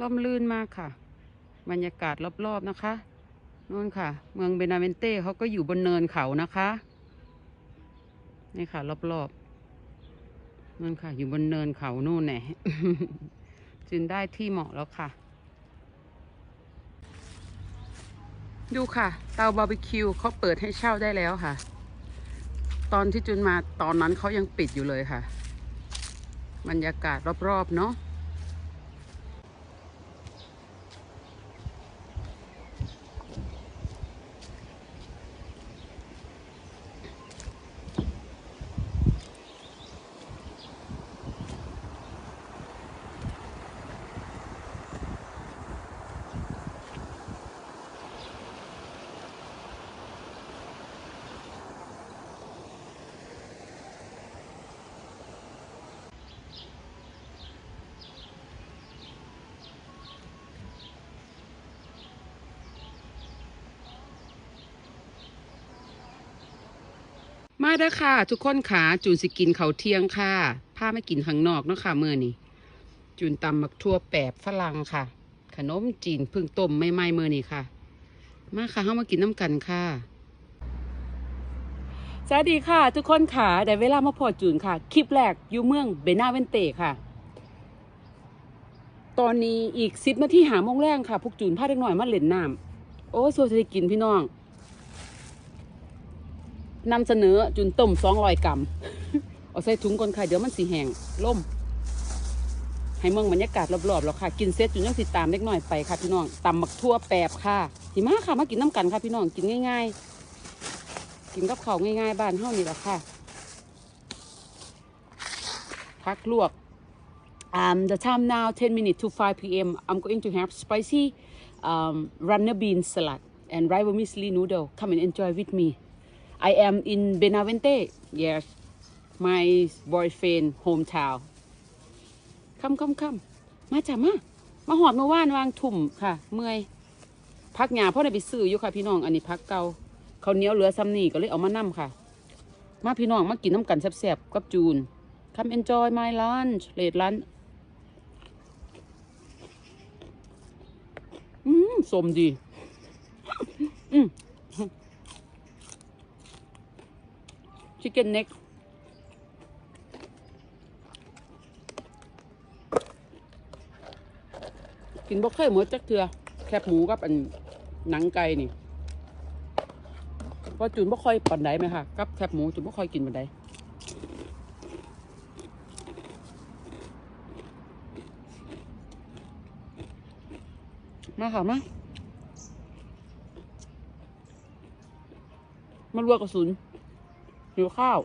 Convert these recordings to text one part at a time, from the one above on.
ร่มรื่นมากค่ะ บรรยากาศรอบๆนะคะนู่นค่ะ เมืองเบนาเวนเต้เขาก็อยู่บนเนินเขานะคะนี่ค่ะ รอบๆนั่นค่ะ อยู่บนเนินเขานู่นแน่จึงได้ที่เหมาะแล้วค่ะ ดูค่ะ เตาบาร์บีคิวเขาเปิดให้เช่าได้แล้วค่ะ ตอนที่จุนมาตอนนั้นเขายังปิดอยู่เลยค่ะ บรรยากาศรอบๆเนาะ มาเด้อค่ะ ทุกคนขาจูนสิกินเขาเที่ยงค่ะพาไม่กินข้างนอกเนาะค่ะเมื่อนี้จูนตำมักทั่วแปบฝรั่งค่ะ ขนมจีนพึ่งต้มไม่ไหม้เมื่อนี้ค่ะ มาค่ะเข้ามากินน้ำกันค่ะสวัสดีค่ะ ทุกคนค่ะได้เวลามาพอจูนค่ะ คลิปแรกอยู่เมืองเบนาเวนเตค่ะ ตอนนี้อีกสิบนาทีหาโมงแรงค่ะพวกจูนพาเด็กหน่อยมาเล่นน้ำโอ้ยสัวจะได้กินพี่น้อง นำเสนอจุนต้มสองรอยกรัมเอาใส่ถุงก่อนค่ะเดี๋ยวมันสีแห้งล่ม ให้เมืองบรรยากาศรอบๆแล้วค่ะ กินเสร็จจุนยังสิตามเล็กน้อยไปค่ะพี่น้องตำมักทั่วแปบค่ะหิมะค่ะมากินน้ำกันค่ะพี่น้องกินง่าย ๆ กินกับข้าวง่ายๆ บ้านเฮานี่แหละค่ะพักลวก um the time now 10 minutes to 5 p.m. I'm going to have spicy um runner bean salad and rice vermicelli noodle come and enjoy with me I am in Benavente. Yes, my boyfriend hometown. คำคำคำมาจ้ะมามาหอดเมื่านวางถุ่มค่ะ เมื่อยพักหยาพ่อได้ไปซื้ออยู่ค่ะ พี่น้องอันนี้พักเก่าเขาเนี้ยวเหลือซ้ำนี่ก็เลยเอามานั่มค่ะ มาพี่น้องมากินน้ำกันแซ่บๆกับจูน Come enjoy my lunch เลดลันอืมสมดี อืม chicken neck กินบ่เคยหมดจักเทือแคบหมูกับอันหนังไก่นี่พราจูนบ่ค่อยปันไดไหมค่ะกับแคบหมูจูนบ่ค่อยกินปันไดมาค่ะมา มาลวกกระสุน หิวข้าว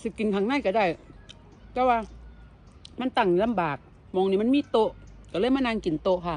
สิกินข้างในก็ได้ แต่ว่า มันตั้งลำบาก มองนี่มันมีโต๊ะก็เลยมานั่งกินโต๊ะค่ะ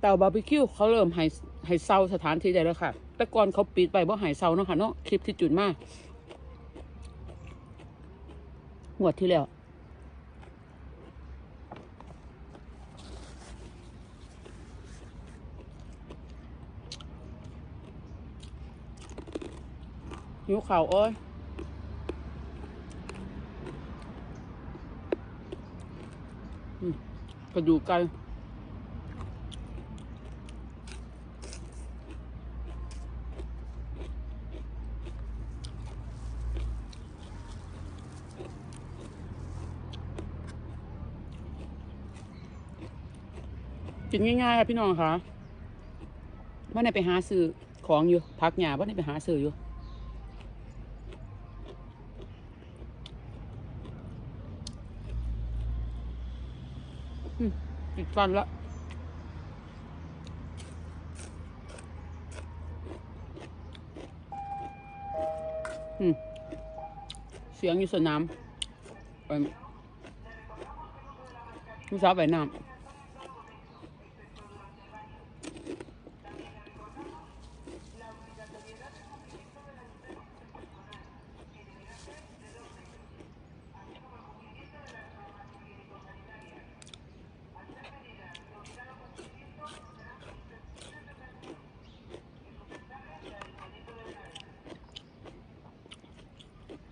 เตาบาร์บีคิวเขาเริ่มให้ ให้เซาสถานที่ได้แล้วค่ะ แต่ก่อนเขาปิดไปเพราะหายเซาเนาะค่ะเนาะคลิปที่จุดมากหวดที่แล้วหิวข่าวโอ้ยกระดูกไก่ กินง่ายๆค่ะพี่น้องคะว่าในไปหาซื้อของอยู่พักหยาว่าในไปหาซื้ออยู่อืมติดฟันละอืมเสียงอยู่สนามไปผู้สาวไปน้ำ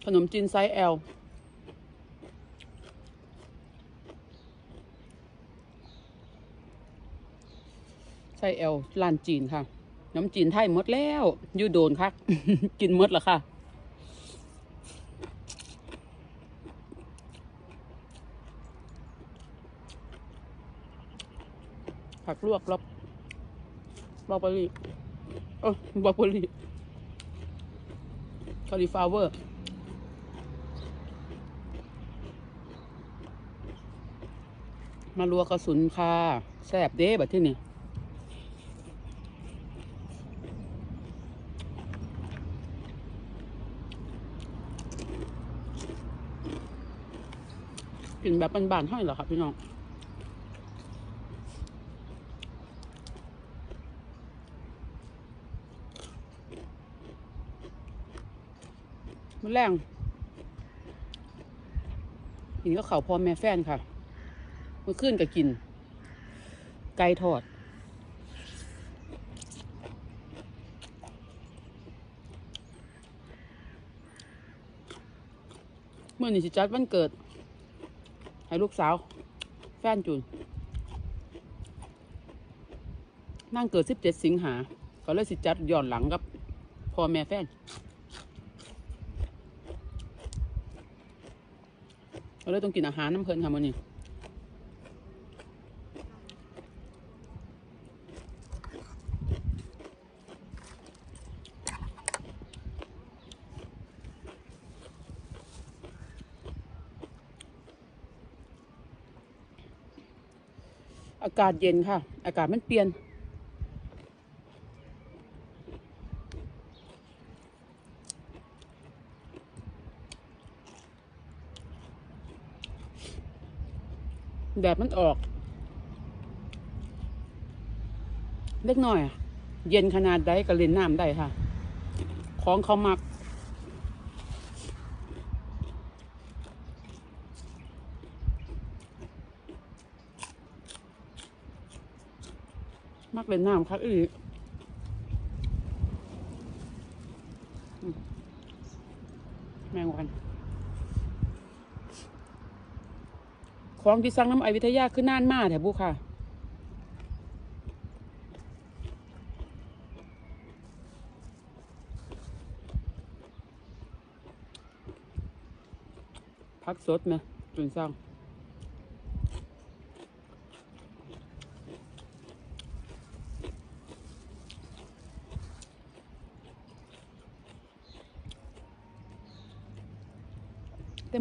ขนมจีนไซส์ L ไซส์ L ร้านจีนค่ะน้ำจีนไทยหมดแล้วยูโดนคักกินหมดแล้วค่ะผักลวกรอบบรอกโคลีเออบรอกโคลีคาลิฟลาเวอร์ มาลัวกระสุนค่ะแซบเด้แบบที่นี่กินแบบบานๆห้เหรอครับพี่น้องมันแรงกินก็เขาพร้อมแม่แฟนค่ะ มื่อคืนก็กิน ไก่ทอด เมื่อนี่สิจัดวันเกิด ให้ลูกสาว แฟนจุนนั่งเกิด17สิงหา ก็เลยสิจัดย้อนหลังกับพ่อแม่แฟนเราเลยต้องกินอาหารน้ำเพลินค่ะมันนี่ากาศเย็นค่ะ อากาศมันเปลี่ยน แดดมันออกเล็กน้อย เย็นขนาดใดก็เล่นน้ำได้ค่ะ ของเขามัก มักเล่นน้ำครับอีแมงวันของที่สั่งน้ำไอวิทยาคือน่านมากแถบุค่ะ พักสดไหมจุนสั่ง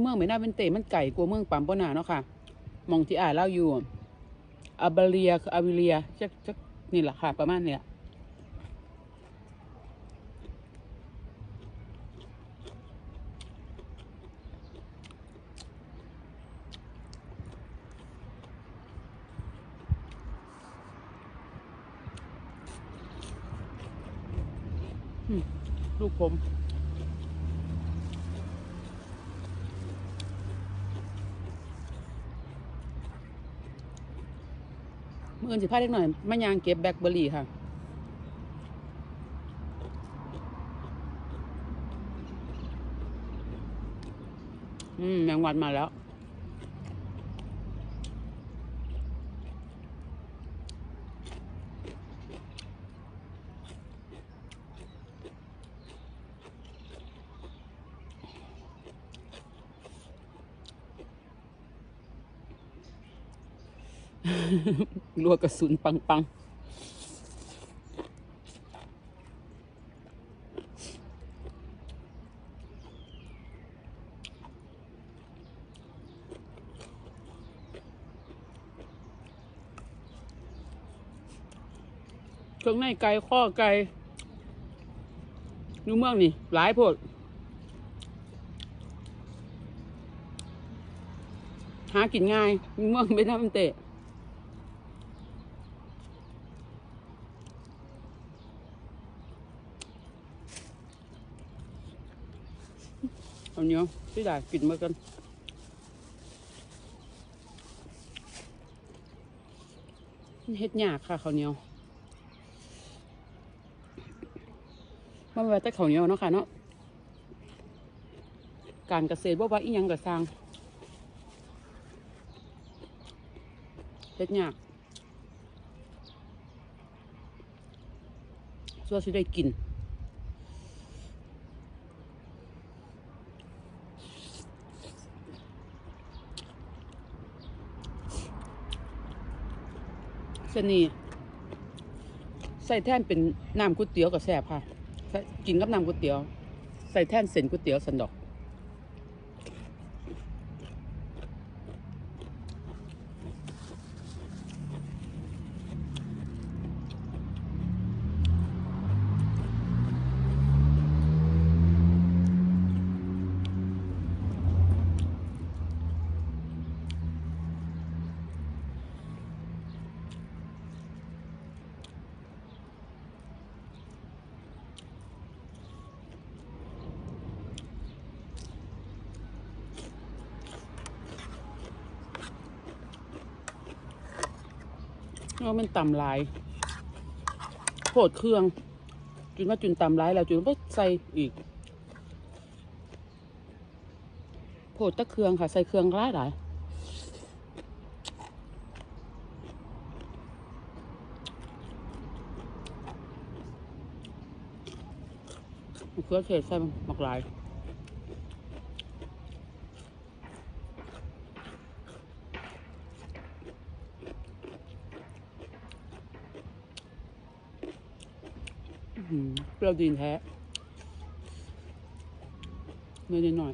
เมืองไม่น่าเป็นเตมันไก่กลัวเมืองปั๊มปนาเนาะค่ะมองที่อ่านเล่าอยู่อาบาเลียคืออาวิเลียจักจักนี่แหละค่ะ ประมาณเนี้ยลูกผม ออื่นสิพาเล็กหน่อยมะยางเก็บแบล็คเบอร์รี่ค่ะอืมแมงวันมาแล้ว รัวกระสุนปังปังเครื่องในไก่ข้อไก่นูเมืองนี่ หลายโพดหากินง่าย เมืองไม่ทำเตะ เอาเนี้ยพี่ได้กินมากันเฮ็ดหยากค่ะข้าวเหนียวมันไว้แต่ข้าวเหนียวเนาะค่ะเนาะการเกษตรว่าว่าอีหยังก็สร้างเฮ็ดหยากส่วนสิได้กิน เส้นนี้ใส่แท่นเป็นน้ำก๋วยเตี๋ยวกับแซ่บค่ะ กินกับน้ำก๋วยเตี๋ยว ใส่แท่นเส้นก๋วยเตี๋ยวสันดอก ว่ามันต่ำลายโผดเครื่อง จุนว่าจุนต่ำลายแล้วจุนก็ใส่อีกโผดตะเครื่องค่ะ ใส่เครื่องร้ายหลายมะเขือเทศใส่หมักหลาย อื้อหือ เปรี้ยวดีนแท้เนื้อนิดหน่อย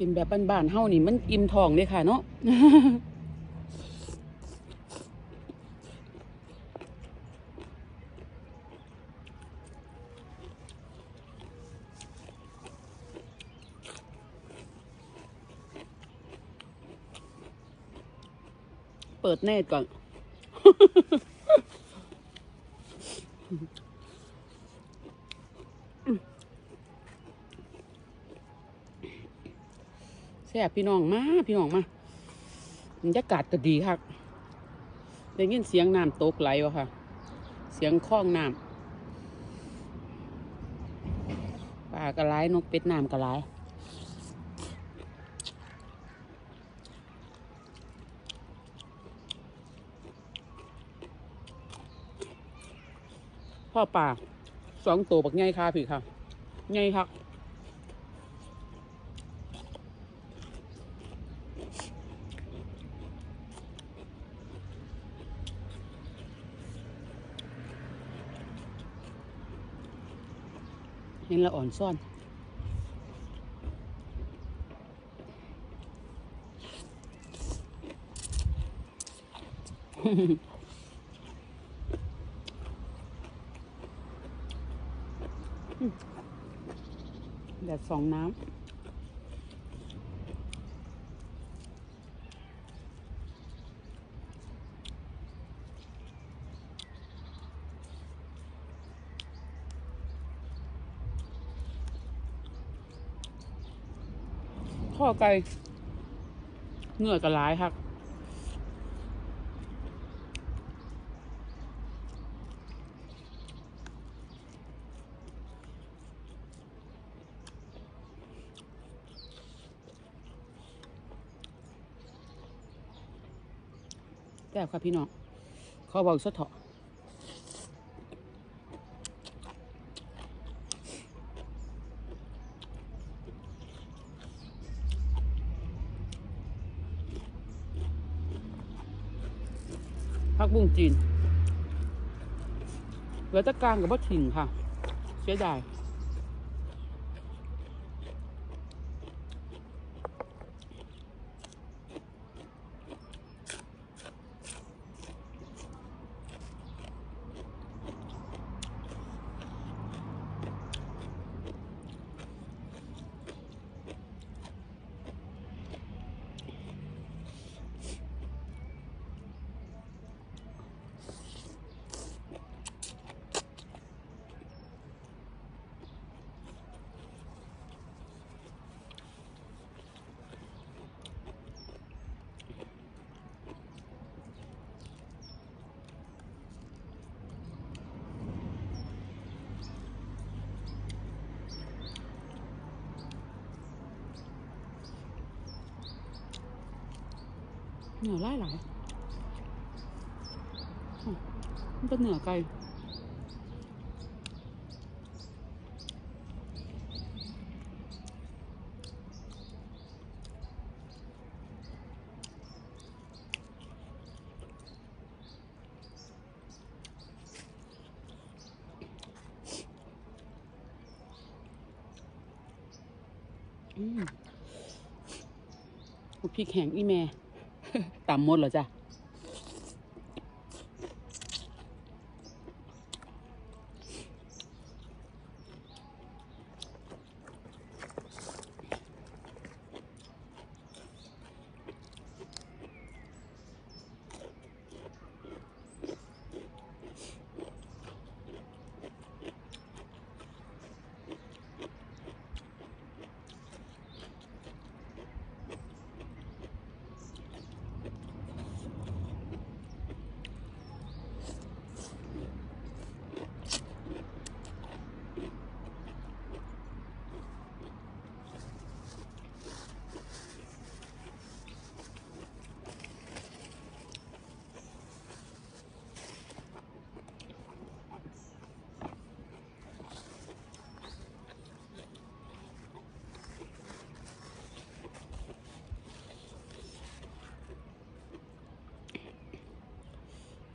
กินแบบบ้านๆเฮานี่มันอิ่มท้องเลยค่ะเนาะเปิดเนตก่อน แซ่บพี่น้องมาพี่น้องมาบรรยากาศก็ดีครับได้ยินเสียงน้ำตกไหลวะค่ะ เสียงคล้องน้ำปลากระไรนกเป็ดน้ำกระไรพ่อป่าสองตัวบักไงค่ะพี่ค่ะไงครับ เห็นละอ่อนซ่อน แดดสองน้ำ ข้อไก่เนื้อกระลายครับแก้วครับพี่น้องขอบอกสะเถาะ พักบุ้งจีนเหลือแตะกลางกับบัถิ่งค่ะ เสียดาย เหนือหลายหลายมันเป็นเหนือไก่อืมพริกแห้งอีแม่ ตำหมดเหรอจ๊ะ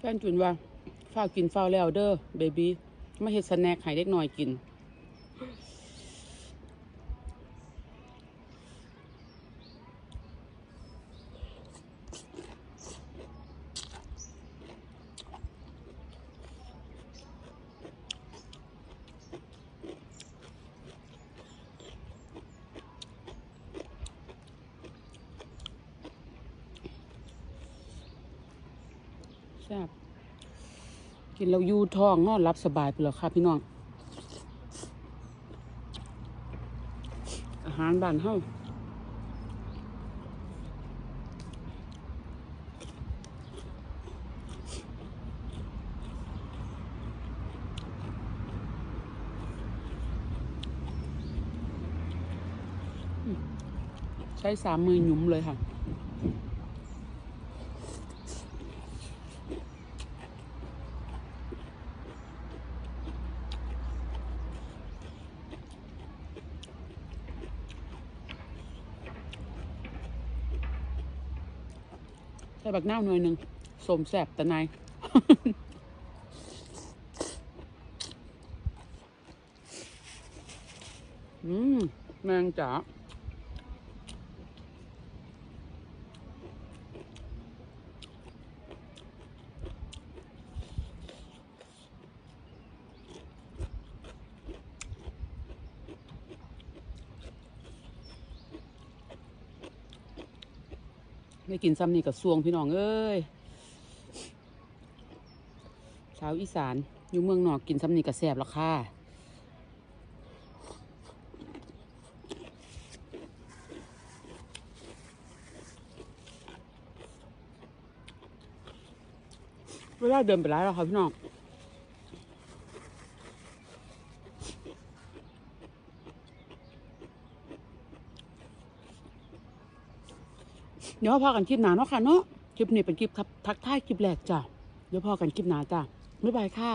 แฟนจุนว่าฝ้ากินฝ้าแล้วเด้อเบบี้มาเฮ็ดสแน็คให้เด็กน้อยกิน แซ่บกินแล้วอยูท้องนอนรับสบายไปแล้วค่ะพี่น้อง อาหารบ้านเฮาใช้สามมือหยุมเลยค่ะ ส่บักนาวหน่วยหนึ่งสมแสบแต่นายอืม แมงจ๋า ไม่กินซ้ำนี่กับซวงพี่น้องเอ้ยชาวอีสานอยู่เมืองนอกกินซ้ำนี่กับแสบแล้วค่ะเวลาเดินไปร้านเราค่ะพี่น้อง ดี๋ยวพอกันคลิปหนาเนาะค่ะเนาะคลิปนี้เป็นคลิปครับทักทายคลิปแรกจ้ะเดี๋ยวพอกันคลิปหนาจ้ะบ๊ายบายค่ะ